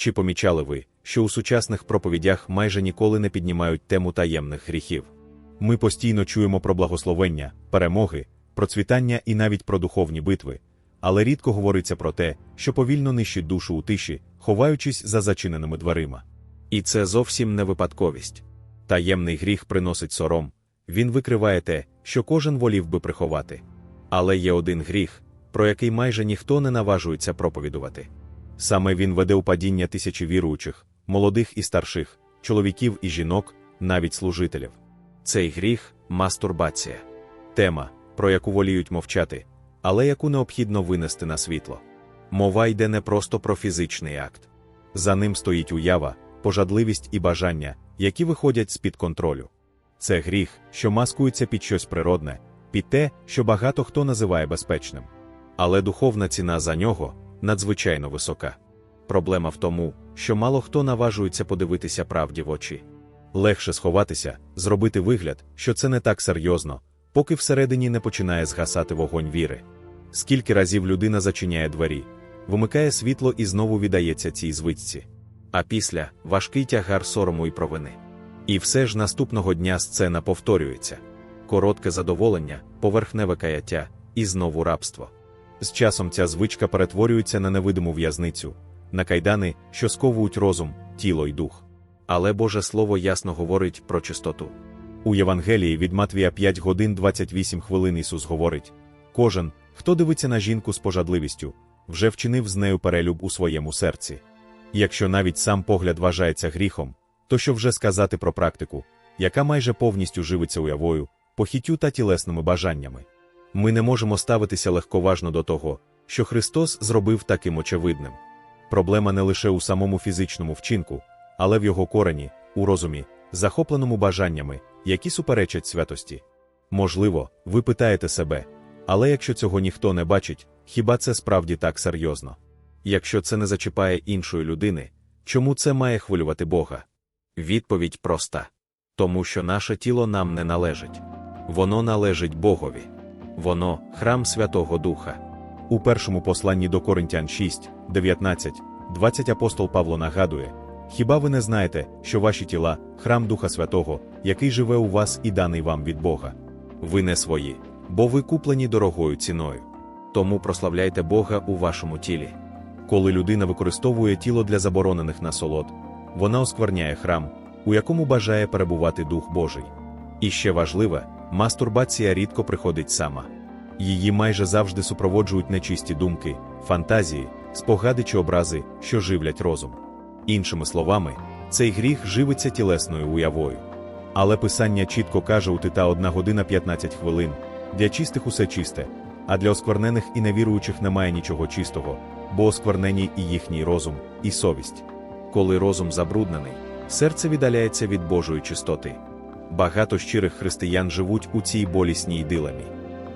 Чи помічали ви, що у сучасних проповідях майже ніколи не піднімають тему таємних гріхів? Ми постійно чуємо про благословення, перемоги, процвітання і навіть про духовні битви, але рідко говориться про те, що повільно нищить душу у тиші, ховаючись за зачиненими дверима. І це зовсім не випадковість. Таємний гріх приносить сором, він викриває те, що кожен волів би приховати. Але є один гріх, про який майже ніхто не наважується проповідувати. Саме він веде у падіння тисячі віруючих, молодих і старших, чоловіків і жінок, навіть служителів. Цей гріх мастурбація. Тема, про яку воліють мовчати, але яку необхідно винести на світло. Мова йде не просто про фізичний акт. За ним стоїть уява, пожадливість і бажання, які виходять з-під контролю. Це гріх, що маскується під щось природне, під те, що багато хто називає безпечним. Але духовна ціна за нього надзвичайно висока. Проблема в тому, що мало хто наважується подивитися правді в очі. Легше сховатися, зробити вигляд, що це не так серйозно, поки всередині не починає згасати вогонь віри. Скільки разів людина зачиняє двері, вимикає світло і знову віддається цій звичці. А після важкий тягар сорому і провини. І все ж наступного дня сцена повторюється коротке задоволення, поверхневе каяття і знову рабство. З часом ця звичка перетворюється на невидиму в'язницю, на кайдани, що сковують розум, тіло й дух. Але Боже Слово ясно говорить про чистоту. У Євангелії від Матвія 5 годин 28 хвилин Ісус говорить: кожен, хто дивиться на жінку з пожадливістю, вже вчинив з нею перелюб у своєму серці. Якщо навіть сам погляд вважається гріхом, то що вже сказати про практику, яка майже повністю живиться уявою, похіттю та тілесними бажаннями. Ми не можемо ставитися легковажно до того, що Христос зробив таким очевидним. Проблема не лише у самому фізичному вчинку, але в його корені, у розумі, захопленому бажаннями, які суперечать святості. Можливо, ви питаєте себе, але якщо цього ніхто не бачить, хіба це справді так серйозно? Якщо це не зачіпає іншої людини, чому це має хвилювати Бога? Відповідь проста тому що наше тіло нам не належить. Воно належить Богові. Воно храм Святого Духа. У першому посланні до Коринтян 6, 19, 20 апостол Павло нагадує: Хіба ви не знаєте, що ваші тіла храм Духа Святого, який живе у вас і даний вам від Бога? Ви не свої, бо ви куплені дорогою ціною. Тому прославляйте Бога у вашому тілі. Коли людина використовує тіло для заборонених насолод, вона оскверняє храм, у якому бажає перебувати Дух Божий. І ще важливе, мастурбація рідко приходить сама. Її майже завжди супроводжують нечисті думки, фантазії, спогади чи образи, що живлять розум. Іншими словами, цей гріх живиться тілесною уявою. Але писання чітко каже у Тита 1 година 15 хвилин для чистих усе чисте, а для осквернених і невіруючих немає нічого чистого, бо осквернені і їхній розум, і совість. Коли розум забруднений, серце віддаляється від Божої чистоти. Багато щирих християн живуть у цій болісній дилемі.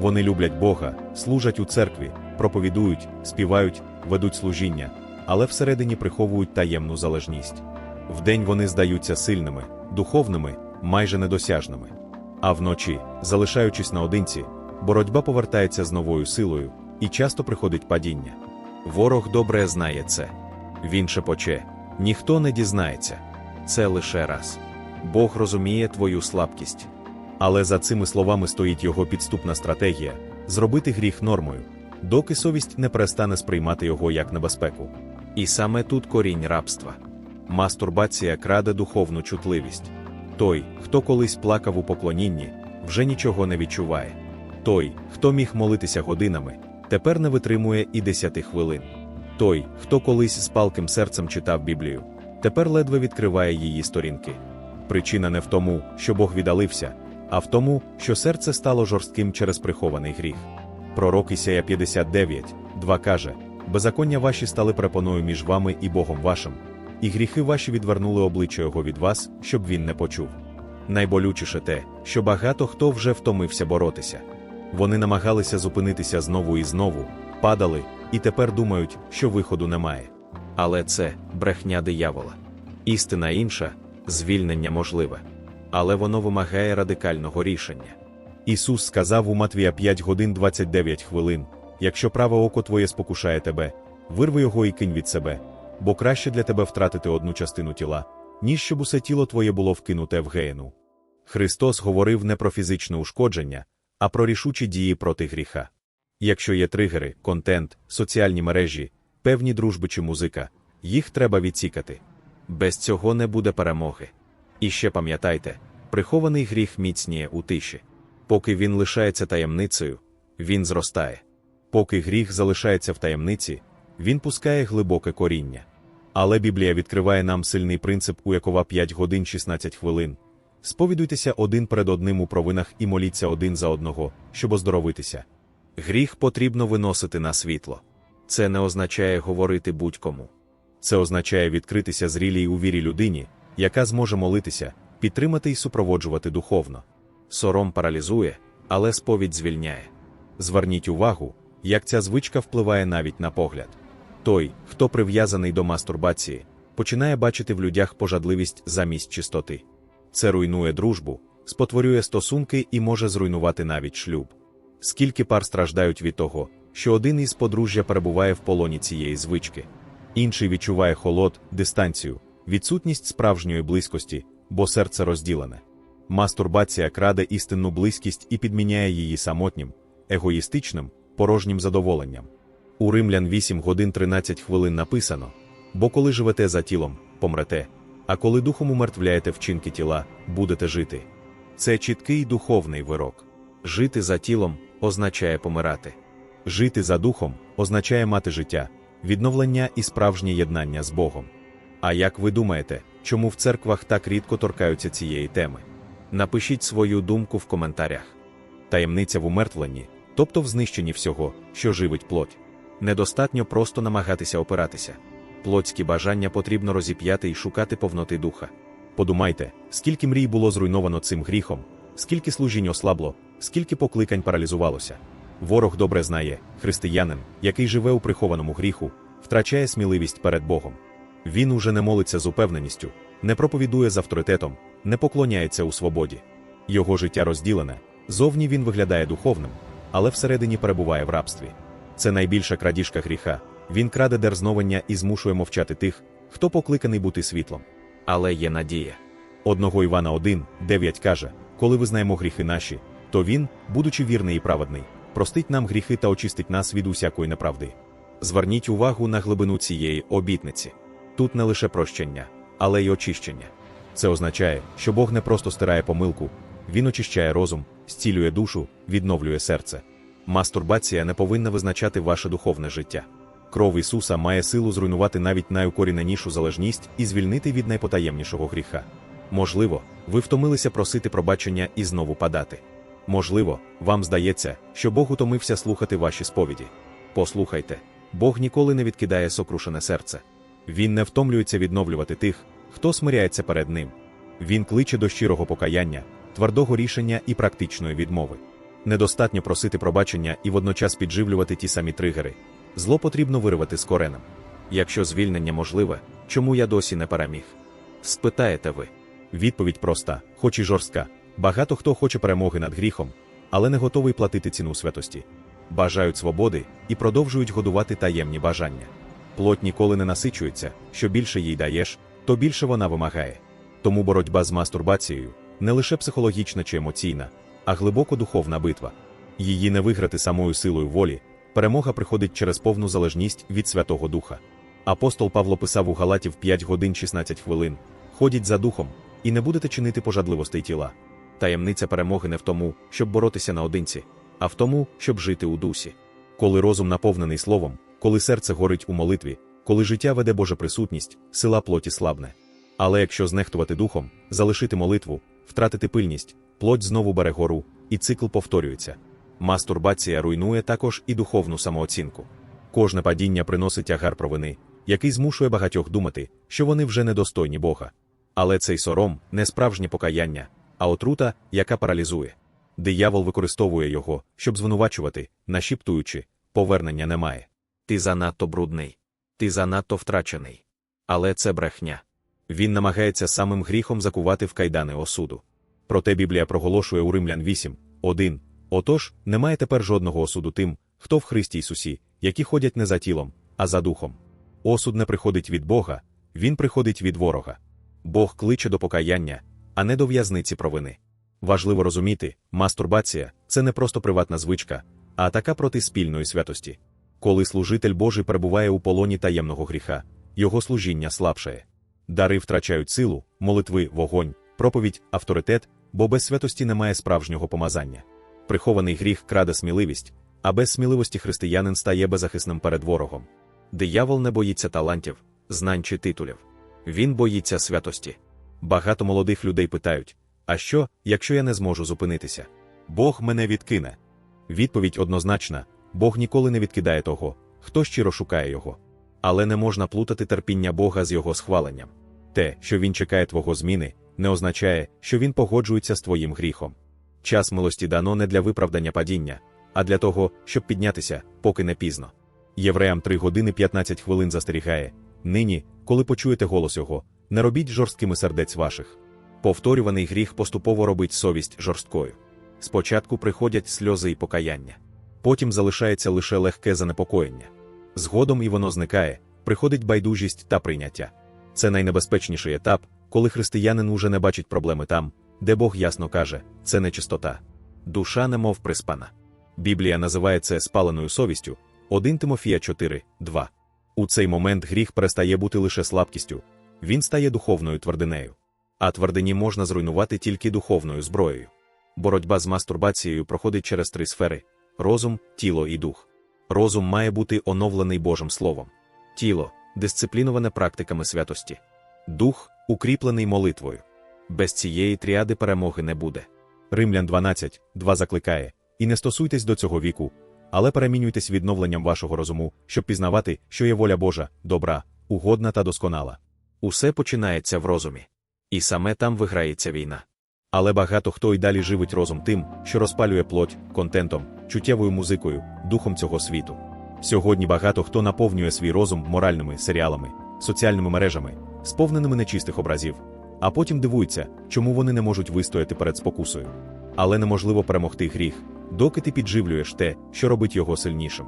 Вони люблять Бога, служать у церкві, проповідують, співають, ведуть служіння, але всередині приховують таємну залежність. Вдень вони здаються сильними, духовними, майже недосяжними. А вночі, залишаючись наодинці, боротьба повертається з новою силою, і часто приходить падіння. Ворог добре знає це. Він шепоче, ніхто не дізнається. Це лише раз. Бог розуміє твою слабкість. Але за цими словами стоїть його підступна стратегія зробити гріх нормою, доки совість не перестане сприймати його як небезпеку. І саме тут корінь рабства. Мастурбація краде духовну чутливість. Той, хто колись плакав у поклонінні, вже нічого не відчуває. Той, хто міг молитися годинами, тепер не витримує і десяти хвилин. Той, хто колись з палким серцем читав Біблію, тепер ледве відкриває її сторінки. Причина не в тому, що Бог віддалився, а в тому, що серце стало жорстким через прихований гріх. Пророк Ісая 59, 2 каже: Беззаконня ваші стали препоною між вами і Богом вашим, і гріхи ваші відвернули обличчя Його від вас, щоб він не почув. Найболючіше те, що багато хто вже втомився боротися. Вони намагалися зупинитися знову і знову, падали, і тепер думають, що виходу немає. Але це брехня диявола. Істина інша звільнення можливе, але воно вимагає радикального рішення. Ісус сказав у Матвія 5 годин 29 хвилин: якщо праве око твоє спокушає тебе, вирви його і кинь від себе, бо краще для тебе втратити одну частину тіла, ніж щоб усе тіло твоє було вкинуте в геєну. Христос говорив не про фізичне ушкодження, а про рішучі дії проти гріха. Якщо є тригери, контент, соціальні мережі, певні дружби чи музика, їх треба відсікати. Без цього не буде перемоги. І ще пам'ятайте, прихований гріх міцніє у тиші. Поки він лишається таємницею, він зростає. Поки гріх залишається в таємниці, він пускає глибоке коріння. Але Біблія відкриває нам сильний принцип у Якова 5 годин 16 хвилин. Сповідуйтеся один перед одним у провинах і моліться один за одного, щоб оздоровитися. Гріх потрібно виносити на світло. Це не означає говорити будь-кому. Це означає відкритися зрілій у вірі людині, яка зможе молитися, підтримати і супроводжувати духовно. Сором паралізує, але сповідь звільняє. Зверніть увагу, як ця звичка впливає навіть на погляд. Той, хто прив'язаний до мастурбації, починає бачити в людях пожадливість замість чистоти. Це руйнує дружбу, спотворює стосунки і може зруйнувати навіть шлюб. Скільки пар страждають від того, що один із подружжя перебуває в полоні цієї звички, інший відчуває холод, дистанцію, відсутність справжньої близькості, бо серце розділене. Мастурбація краде істинну близькість і підміняє її самотнім, егоїстичним, порожнім задоволенням. У Римлян 8 годин 13 хвилин написано: бо коли живете за тілом, помрете, а коли духом умертвляєте вчинки тіла, будете жити. Це чіткий духовний вирок. Жити за тілом означає помирати. Жити за духом означає мати життя, відновлення і справжнє єднання з Богом. А як ви думаєте, чому в церквах так рідко торкаються цієї теми? Напишіть свою думку в коментарях. Таємниця в умертвленні, тобто в знищенні всього, що живить плоть. Недостатньо просто намагатися опиратися. Плотські бажання потрібно розіп'яти і шукати повноти духа. Подумайте, скільки мрій було зруйновано цим гріхом, скільки служінь ослабло, скільки покликань паралізувалося. Ворог добре знає, християнин, який живе у прихованому гріху, втрачає сміливість перед Богом. Він уже не молиться з упевненістю, не проповідує з авторитетом, не поклоняється у свободі. Його життя розділене, зовні він виглядає духовним, але всередині перебуває в рабстві. Це найбільша крадіжка гріха. Він краде дерзновення і змушує мовчати тих, хто покликаний бути світлом. Але є надія. Одного Івана 1, 9 каже: коли визнаємо гріхи наші, то він, будучи вірний і праведний, простить нам гріхи та очистить нас від усякої неправди. Зверніть увагу на глибину цієї обітниці. Тут не лише прощення, але й очищення. Це означає, що Бог не просто стирає помилку, Він очищає розум, зцілює душу, відновлює серце. Мастурбація не повинна визначати ваше духовне життя. Кров Ісуса має силу зруйнувати навіть найукоріненішу залежність і звільнити від найпотаємнішого гріха. Можливо, ви втомилися просити пробачення і знову падати. Можливо, вам здається, що Бог утомився слухати ваші сповіді. Послухайте, Бог ніколи не відкидає сокрушене серце. Він не втомлюється відновлювати тих, хто смиряється перед ним. Він кличе до щирого покаяння, твердого рішення і практичної відмови. Недостатньо просити пробачення і водночас підживлювати ті самі тригери. Зло потрібно вирвати з коренем. Якщо звільнення можливе, чому я досі не переміг? Спитаєте ви. Відповідь проста, хоч і жорстка. Багато хто хоче перемоги над гріхом, але не готовий платити ціну святості. Бажають свободи і продовжують годувати таємні бажання. Плоть ніколи не насичується, що більше їй даєш, то більше вона вимагає. Тому боротьба з мастурбацією не лише психологічна чи емоційна, а глибоко духовна битва. Її не виграти самою силою волі, перемога приходить через повну залежність від Святого Духа. Апостол Павло писав у Галатів 5 годин 16 хвилин: ходіть за духом, і не будете чинити пожадливостей тіла. Таємниця перемоги не в тому, щоб боротися наодинці, а в тому, щоб жити у дусі. Коли розум наповнений словом, коли серце горить у молитві, коли життя веде Божа присутність, сила плоті слабне. Але якщо знехтувати духом, залишити молитву, втратити пильність, плоть знову бере гору, і цикл повторюється. Мастурбація руйнує також і духовну самооцінку. Кожне падіння приносить тягар провини, який змушує багатьох думати, що вони вже недостойні Бога. Але цей сором не справжнє покаяння, а отрута, яка паралізує. Диявол використовує його, щоб звинувачувати, нашіптуючи, повернення немає. Ти занадто брудний, ти занадто втрачений. Але це брехня. Він намагається самим гріхом закувати в кайдани осуду. Проте Біблія проголошує у Римлян 8, 1. Отож, немає тепер жодного осуду тим, хто в Христі Ісусі, які ходять не за тілом, а за духом. Осуд не приходить від Бога, він приходить від ворога. Бог кличе до покаяння, а не до в'язниці провини. Важливо розуміти, мастурбація це не просто приватна звичка, а атака проти спільної святості. Коли служитель Божий перебуває у полоні таємного гріха, його служіння слабшає. Дари втрачають силу, молитви, вогонь, проповідь, авторитет, бо без святості немає справжнього помазання. Прихований гріх краде сміливість, а без сміливості християнин стає беззахисним перед ворогом. Диявол не боїться талантів, знань чи титулів. Він боїться святості. Багато молодих людей питають: а що, якщо я не зможу зупинитися? Бог мене відкине. Відповідь однозначна: Бог ніколи не відкидає того, хто щиро шукає його. Але не можна плутати терпіння Бога з його схваленням. Те, що він чекає твого зміни, не означає, що він погоджується з твоїм гріхом. Час милості дано не для виправдання падіння, а для того, щоб піднятися, поки не пізно. Євреям 3 години 15 хвилин застерігає нині, коли почуєте голос його, не робіть жорсткими сердець ваших. Повторюваний гріх поступово робить совість жорсткою. Спочатку приходять сльози і покаяння, потім залишається лише легке занепокоєння. Згодом і воно зникає, приходить байдужість та прийняття. Це найнебезпечніший етап, коли християнин уже не бачить проблеми там, де Бог ясно каже, це нечистота. Душа немов приспана. Біблія називає це спаленою совістю 1 Тимофія 4, 2. У цей момент гріх перестає бути лише слабкістю, він стає духовною твердинею. А твердині можна зруйнувати тільки духовною зброєю. Боротьба з мастурбацією проходить через три сфери: розум, тіло і дух. Розум має бути оновлений Божим Словом, тіло дисципліноване практиками святості, дух укріплений молитвою. Без цієї тріади перемоги не буде. Римлян 12, 2 закликає: І не стосуйтесь до цього віку, але перемінюйтесь відновленням вашого розуму, щоб пізнавати, що є воля Божа, добра, угодна та досконала. Усе починається в розумі. І саме там виграється війна. Але багато хто й далі живить розум тим, що розпалює плоть, контентом, чуттєвою музикою, духом цього світу. Сьогодні багато хто наповнює свій розум моральними серіалами, соціальними мережами, сповненими нечистих образів, а потім дивуються, чому вони не можуть вистояти перед спокусою. Але неможливо перемогти гріх, доки ти підживлюєш те, що робить його сильнішим.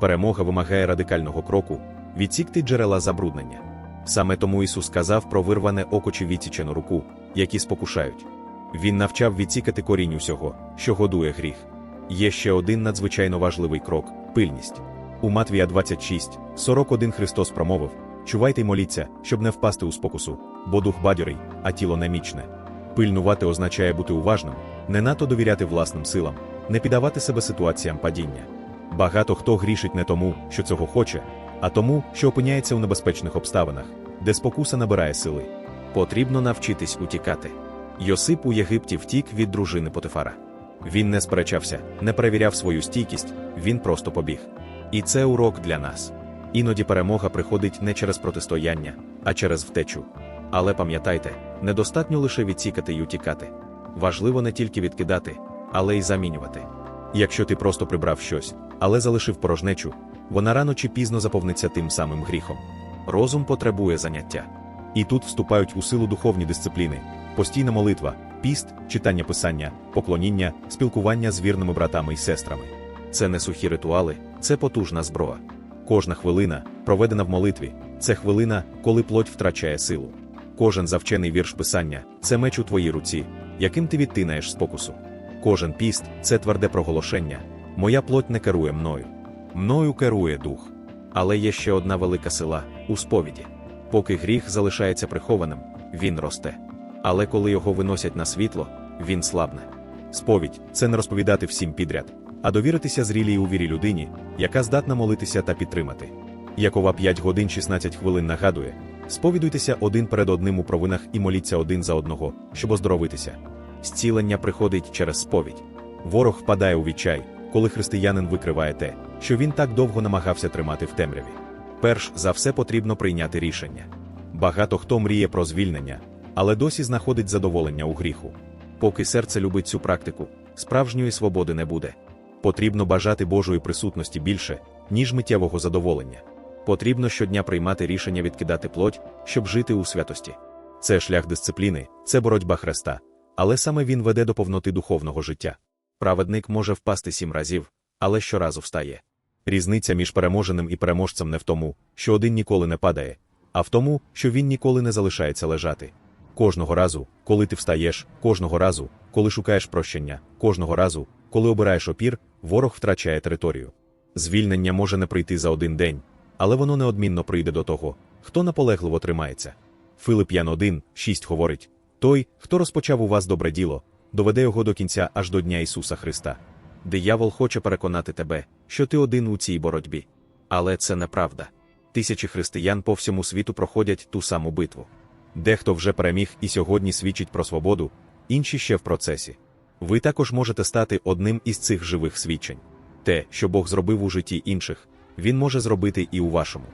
Перемога вимагає радикального кроку, відсікти джерела забруднення. Саме тому Ісус сказав про вирване око чи відсічену руку, які спокушають. Він навчав відсікати корінь усього, що годує гріх. Є ще один надзвичайно важливий крок пильність. У Матвія 26, 41 Христос промовив: Чувайте й моліться, щоб не впасти у спокусу, бо дух бадьорий, а тіло немічне. Пильнувати означає бути уважним, не надто довіряти власним силам, не піддавати себе ситуаціям падіння. Багато хто грішить не тому, що цього хоче, а тому, що опиняється у небезпечних обставинах, де спокуса набирає сили. Потрібно навчитись утікати. Йосип у Єгипті втік від дружини Потифара. Він не сперечався, не перевіряв свою стійкість, він просто побіг. І це урок для нас. Іноді перемога приходить не через протистояння, а через втечу. Але пам'ятайте, недостатньо лише відсікати й утікати. Важливо не тільки відкидати, але й замінювати. Якщо ти просто прибрав щось, але залишив порожнечу, вона рано чи пізно заповниться тим самим гріхом. Розум потребує заняття. І тут вступають у силу духовні дисципліни, постійна молитва, піст, читання писання, поклоніння, спілкування з вірними братами і сестрами. Це не сухі ритуали, це потужна зброя. Кожна хвилина, проведена в молитві, це хвилина, коли плоть втрачає силу. Кожен завчений вірш писання це меч у твоїй руці, яким ти відтинаєш спокусу. Кожен піст це тверде проголошення. Моя плоть не керує мною. Мною керує дух. Але є ще одна велика сила у сповіді. Поки гріх залишається прихованим, він росте. Але коли його виносять на світло, він слабне. Сповідь це не розповідати всім підряд, а довіритися зрілій у вірі людині, яка здатна молитися та підтримати. Якова 5 годин 16 хвилин нагадує: сповідуйтеся один перед одним у провинах і моліться один за одного, щоб оздоровитися. Зцілення приходить через сповідь. Ворог впадає у відчай, коли християнин викриває те, що він так довго намагався тримати в темряві. Перш за все потрібно прийняти рішення. Багато хто мріє про звільнення, але досі знаходить задоволення у гріху. Поки серце любить цю практику, справжньої свободи не буде. Потрібно бажати Божої присутності більше, ніж миттєвого задоволення. Потрібно щодня приймати рішення відкидати плоть, щоб жити у святості. Це шлях дисципліни, це боротьба Христа, але саме Він веде до повноти духовного життя. Праведник може впасти сім разів, але щоразу встає. Різниця між переможеним і переможцем не в тому, що один ніколи не падає, а в тому, що він ніколи не залишається лежати. Кожного разу, коли ти встаєш, кожного разу, коли шукаєш прощення, кожного разу, коли обираєш опір, ворог втрачає територію. Звільнення може не прийти за один день, але воно неодмінно прийде до того, хто наполегливо тримається. Филип Ян 1, 6 говорить: той, хто розпочав у вас добре діло, доведе його до кінця аж до Дня Ісуса Христа. Диявол хоче переконати тебе, що ти один у цій боротьбі. Але це неправда. Тисячі християн по всьому світу проходять ту саму битву. Дехто вже переміг і сьогодні свідчить про свободу, інші ще в процесі. Ви також можете стати одним із цих живих свідчень. Те, що Бог зробив у житті інших, Він може зробити і у вашому.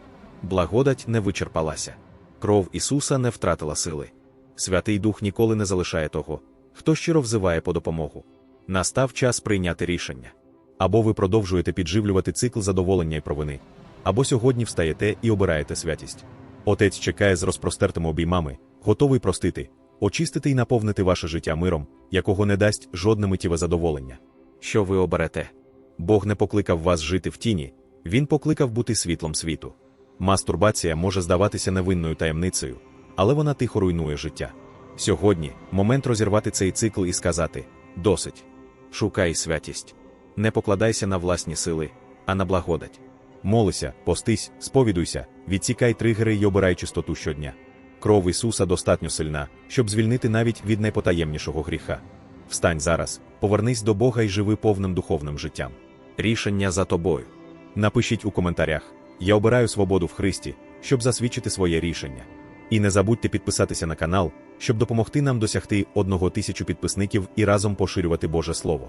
Благодать не вичерпалася. Кров Ісуса не втратила сили. Святий Дух ніколи не залишає того, хто щиро взиває по допомогу. Настав час прийняти рішення. Або ви продовжуєте підживлювати цикл задоволення і провини, або сьогодні встаєте і обираєте святість. Отець чекає з розпростертими обіймами, готовий простити, очистити і наповнити ваше життя миром, якого не дасть жодне миттєве задоволення. Що ви оберете? Бог не покликав вас жити в тіні, Він покликав бути світлом світу. Мастурбація може здаватися невинною таємницею, але вона тихо руйнує життя. Сьогодні момент розірвати цей цикл і сказати: досить. Шукай святість. Не покладайся на власні сили, а на благодать. Молися, постись, сповідуйся, відсікай тригери й обирай чистоту щодня. Кров Ісуса достатньо сильна, щоб звільнити навіть від найпотаємнішого гріха. Встань зараз, повернись до Бога і живи повним духовним життям. Рішення за тобою. Напишіть у коментарях: Я обираю свободу в Христі, щоб засвідчити своє рішення. І не забудьте підписатися на канал, щоб допомогти нам досягти одного тисячу підписників і разом поширювати Боже Слово.